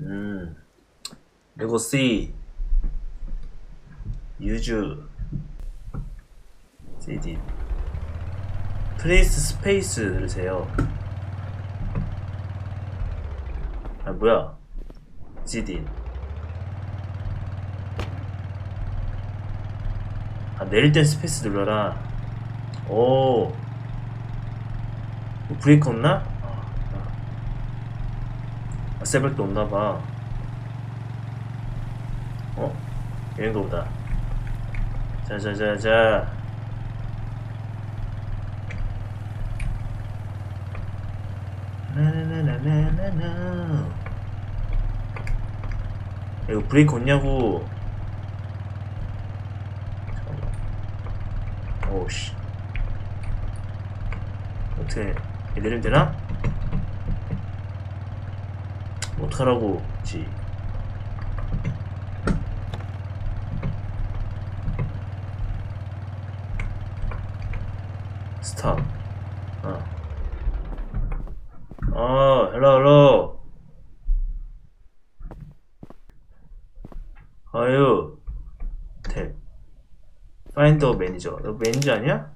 음. 그리고 C. 유주. CD. 프레이스 스페이스 누르세요. 아, 뭐야. CD. 아, 내릴 땐 스페이스 눌러라. 오. 뭐 브레이크 없나? 세벨도 없나봐. 어? 이런가 보다. 자, 자, 자, 자. 나나나나나나. 이거 브레이크 없냐고. 잠깐만. 오우씨. 어떻게 내리면 되나? 뭐 어떡하라고 지. 스탑. 어. 어 헬로 헬로. 아유. 탭. 파인더 매니저 너 매니저 아니야?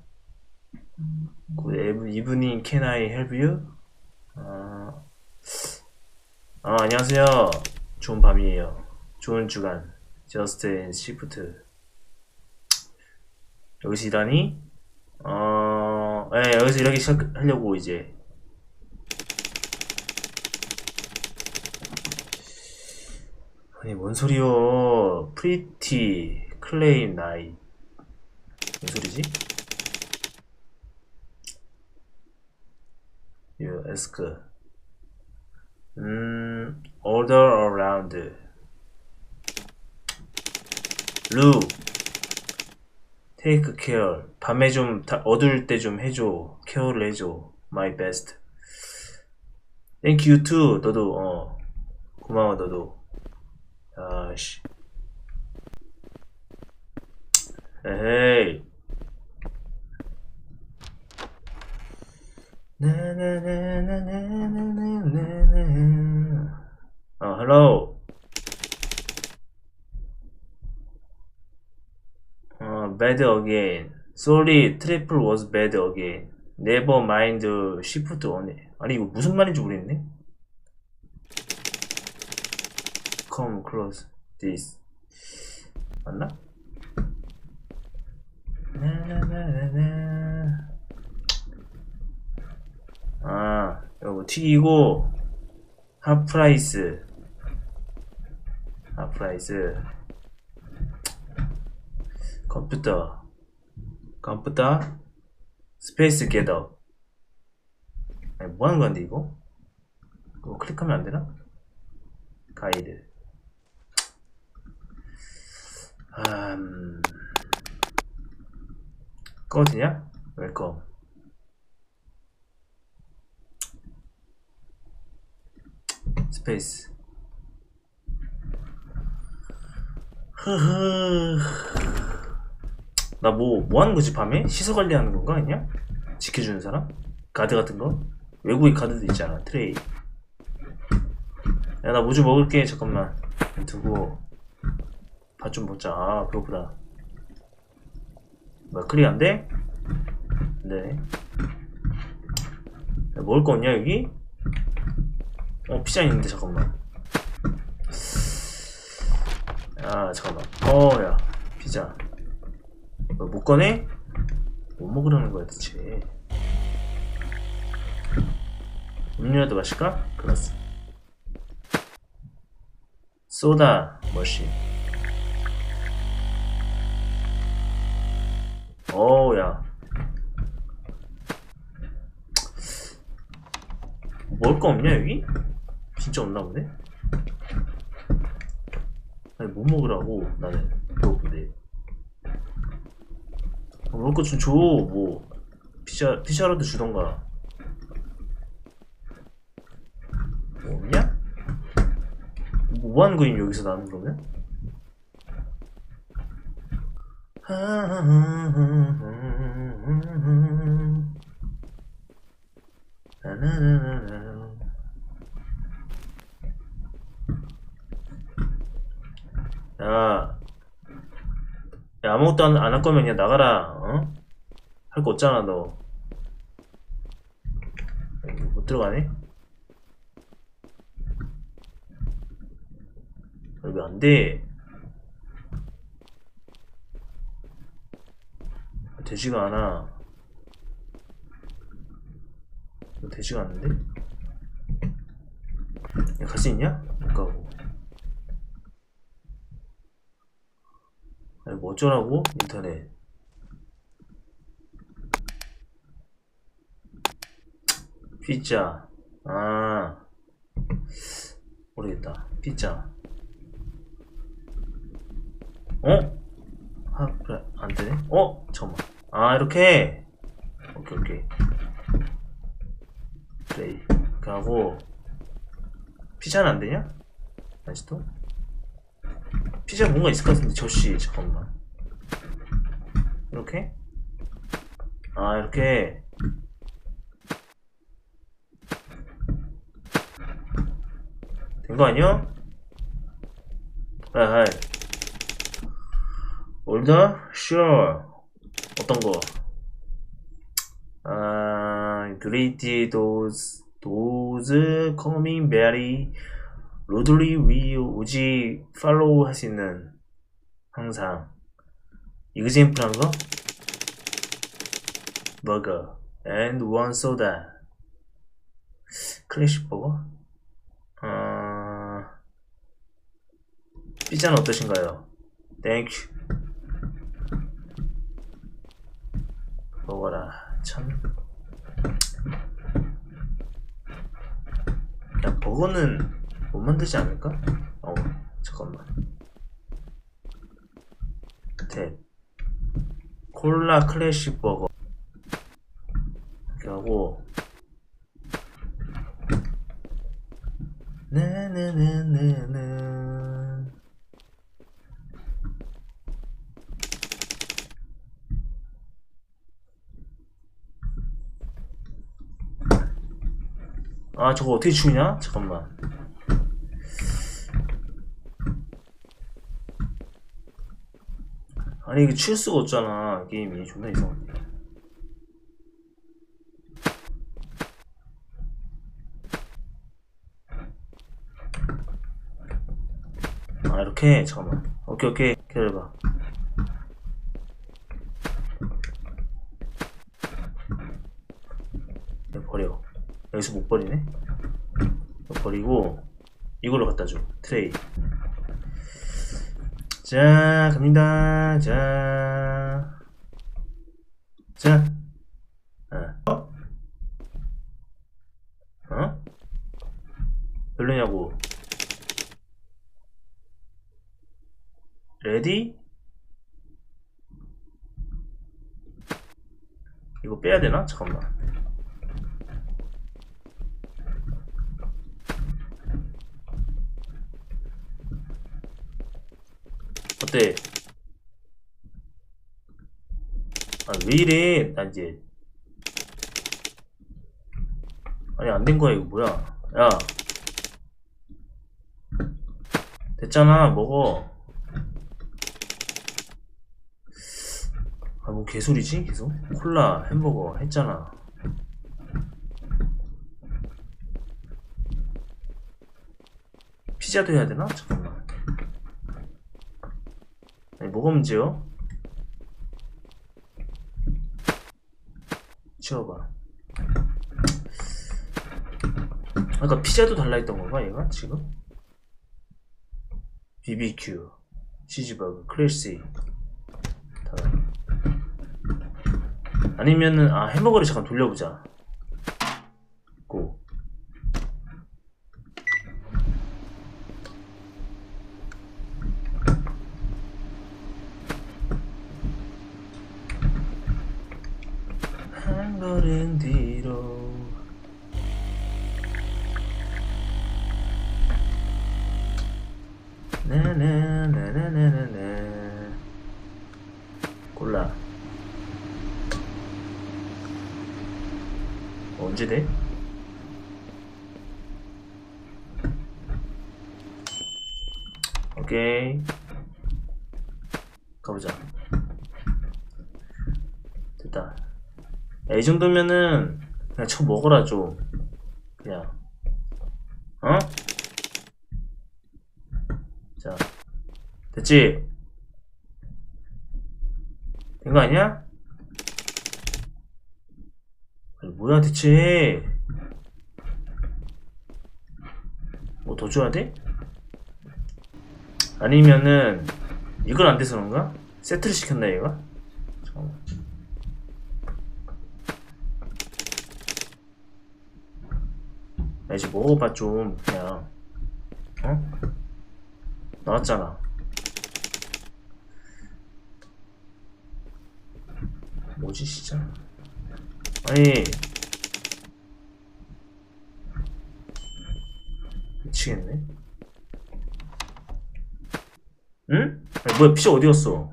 Good evening, can I help you? 아, 아, 안녕하세요. 좋은 밤이에요. 좋은 주간. Just and Shift. 여기서 일하니? 어, 예, 여기서 일하기 시작하려고 이제. 아니, 뭔 소리요? Pretty, Claim, Night. 뭔 소리지? You ask. 음, order around. 루. take care. 밤에 좀 어두울 때 좀 해줘. 케어를 해줘. my best. thank you too. 너도, 어. 고마워, 너도. 아씨. 에헤이. 나나나나나나 bad again. Sorry, triple was bad again. Never mind, shift on. 아니, 이거 무슨 말인지 모르겠네. Come close. This. 맞나? 아, 요거 튀기고, 하프라이스. 하프라이스. 컴퓨터. 컴퓨터. 스페이스 겟업. 아니, 뭐 하는 건데, 이거? 이거 클릭하면 안 되나? 가이드. 음, 꺼지냐? 웰컴. 스페이스. 흐흐. 나 뭐, 뭐 하는 거지, 밤에? 시서 관리하는 건가, 아니야? 지켜주는 사람? 가드 같은 거? 외국의 가드도 있잖아, 트레이. 야, 나뭐좀 먹을게, 잠깐만. 두고. 밥 좀 먹자. 아, 배고프다. 뭐야, 클릭 안 돼? 네. 야, 먹을 거 없냐, 여기? 어, 피자 있는데, 잠깐만. 아, 잠깐만. 어, 야, 피자. 뭐, 못 꺼내? 뭐 먹으려는 거야, 대체. 음료라도 마실까? 글라스. 소다 머신. 어우, 야. 먹을 거 없냐, 여기? 진짜 없나 보네? 아니, 뭐 먹으라고, 나는. 배고픈데. 거좀 줘, 뭐. 피자, 피자라도 주던가. 뭐 없냐? 뭐 하는 거임, 여기서 나는 그러면? 야, 야 아무것도 안할 거면 그냥 나가라. 어? 할 거 없잖아 너. 못 들어가네? 여기 안 돼. 되지가 않아. 되지가 않는데? 야, 갈수 있냐? 못 가고. 아니, 뭐 어쩌라고? 인터넷. 피자. 아. 모르겠다. 피자. 어? 아, 그래. 안 되네? 어? 잠깐만. 아, 이렇게? 오케이, 오케이. 플레이. 이렇게 하고. 피자는 안 되냐? 아직도? 피자 뭔가 있을 것 같은데, 저씨. 잠깐만. 이렇게? 아, 이렇게. 된 거 아니야? 하이, 하이. 올더? Sure. 어떤 거? 아, great those, those coming very rudely will 오지 follow 할수 있는 항상 example 한 거? burger and one soda 클래식 버거? 아, 피자는 어떠신가요? You. 먹어라 참. 야 버거는 못 만들지 않을까? 어 잠깐만. 대 콜라 클래식 버거 이렇게 하고 네네네네네 아 저거 어떻게 추냐? 잠깐만 아니 이게 칠 수가 없잖아. 게임이 존나 이상한데. 아 이렇게 잠깐만. 오케이 오케이 기다려봐 이거 버려 여기서 못 버리네 이거 버리고 이걸로 갖다 줘 트레이 자 갑니다 자 자. 어? 어? 별로냐고 레디? 이거 빼야 되나? 잠깐만. 어때? 아, 왜 이래? 나 이제. 아니, 안 된 거야, 이거 뭐야. 야. 됐잖아, 먹어. 아, 뭐 개소리지? 계속? 콜라, 햄버거 했잖아. 피자도 해야 되나? 잠깐만. 아니, 뭐가 문제요? 치워봐. 아까 피자도 달라했던 건가, 얘가? 지금? BBQ, 클래식. 다. 아니면은 아 햄버거를 잠깐 돌려보자. 골라. 언제 돼? 오케이 가보자. 됐다. 야, 이 정도면은 그냥 쳐 먹어라 좀. 그냥. 어? 자, 됐지? 된거 아니야? 아니, 뭐야 대체? 뭐 더 줘야 돼? 아니면은 이걸 안 돼서 그런가? 세트를 시켰나 얘가? 야 이제 먹어봐 좀 그냥 어? 나왔잖아 뭐지 진짜 아니. 미치겠네. 응? 아니 뭐야 피자 어디 갔어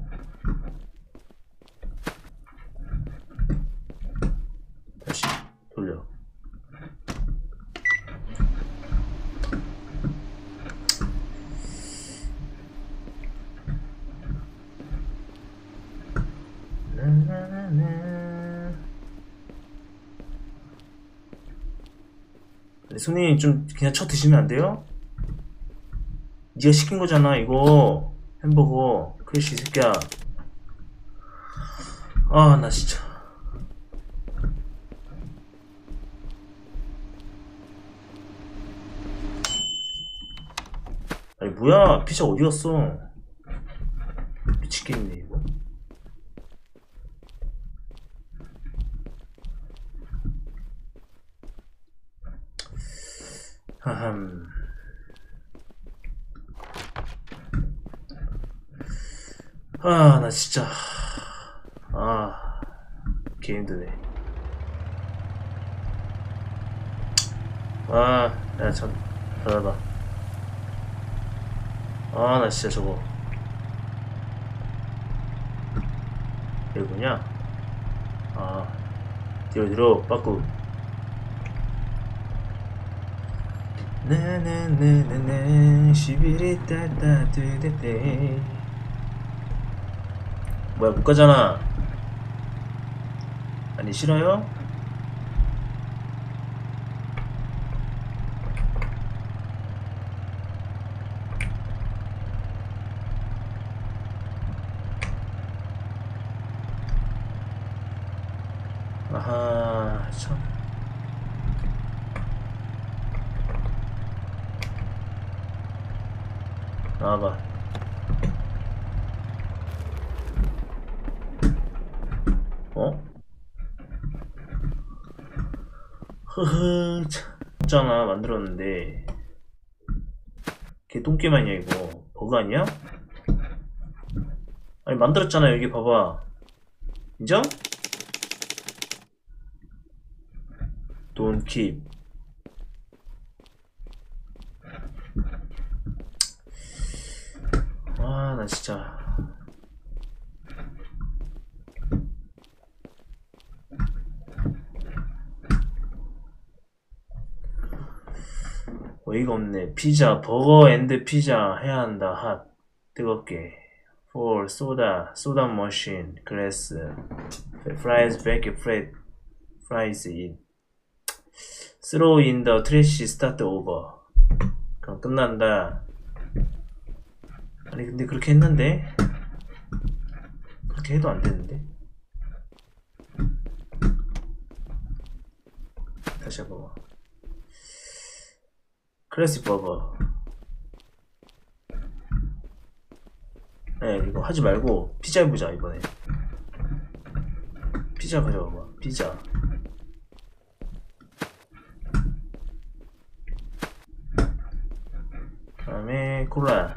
다시 돌려 나나나나. 손님 좀 그냥 쳐 드시면 안 돼요? 네가 시킨 거잖아 이거. 햄버거. 크리시 새끼야. 아 나 진짜. 아니 뭐야? 피자 어디 갔어 미치겠네 이거 하함 아, 나 진짜. 아, 개 힘드네. 아, 야, 참, 닫아봐. 아, 나 진짜 저거. 여기구냐? 아, 뒤로, 뒤로, 빠꾸. 나나나나나, 시비리 따따, 뜨뜨뜨. 뭐야 못 가잖아 아니 싫어요? 아하 참 나와봐 어? 흐흐 참. 있잖아 만들었는데 걔 똥게임 아니야 이거 버그 아니야? 아니 만들었잖아 여기 봐봐 인정? Keep 아 나 진짜 어이가 없네. 피자, 버거 앤드 피자 해야 한다. 핫. 뜨겁게. for 소다, 소다 머신, 글래스, fries, bake, fry, fries in. throw in the trash, start over. 그럼 끝난다. 아니 근데 그렇게 했는데 그렇게 해도 안 되는데. 다시 해봐봐. 클래식 버거. 네, 이거 하지 말고 피자 해보자 이번에. 피자 가져와봐. 피자. 그 다음에 콜라.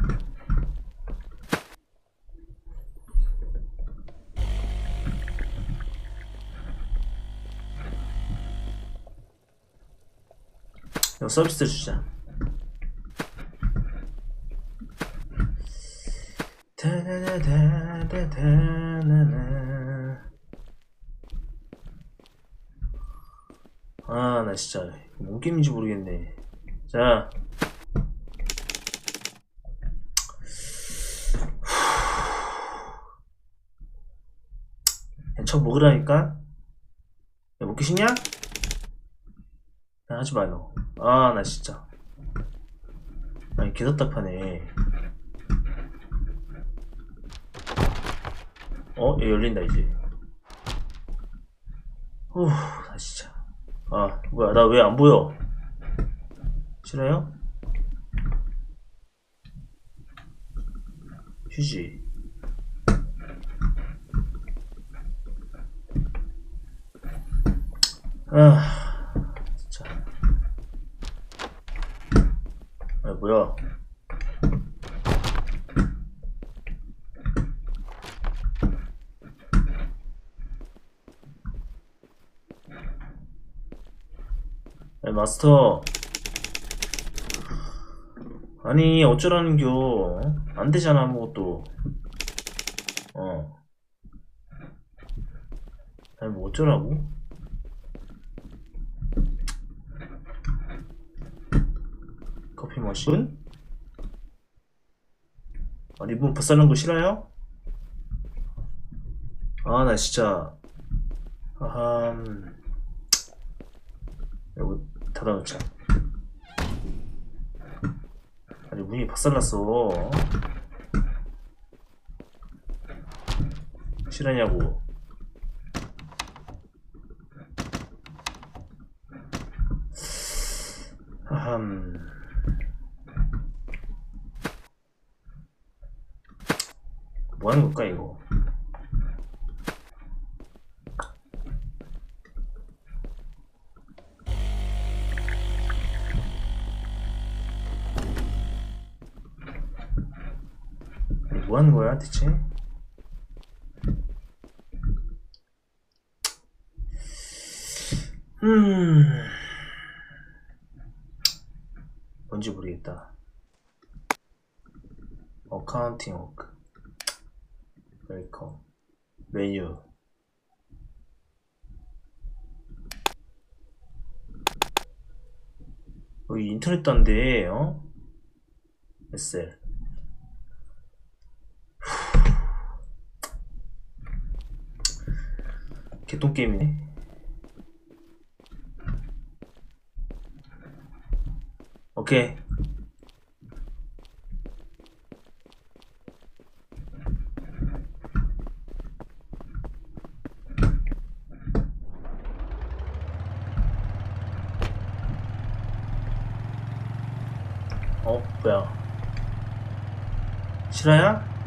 이거 서비스 주자. 아, 나 진짜 뭔 게임인지 모르겠네. 자, 척 먹으라니까? 야, 먹기 싫냐? 야, 하지 마, 너. 아, 나 진짜. 아니, 개답답하네. 어? 얘 열린다, 이제. 후, 나 진짜. 아, 뭐야, 나 왜 안 보여? 싫어요? 휴지. 아, 진짜. 아, 뭐야. 야, 마스터. 아니, 어쩌라는겨. 안 되잖아, 아무것도. 어. 아니, 뭐 어쩌라고? 커피 머신? 아, 리본 벗사는 거 싫어요? 아, 나 진짜. 음. 이거 닫아놓자. 아니, 문이 박살났어. 싫어냐고. 아함. 뭐 하는 걸까, 이거? 하는 거야, 대체? 음. 뭔지 모르겠다. 어카운팅 워크. 웰컴. 메뉴. 여기 인터넷 단데, 어? SL. 개똥 게임이네. 오케이. 어, 뭐야. 실화야?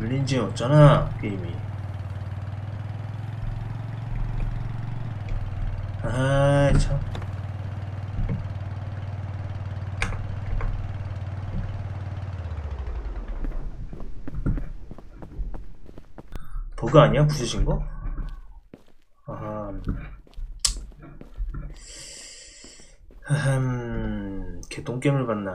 린지 없잖아, 게임이. 아이, 참. 버그 아니야? 부수신 거? 아하. 흠, 개똥겜을 봤나.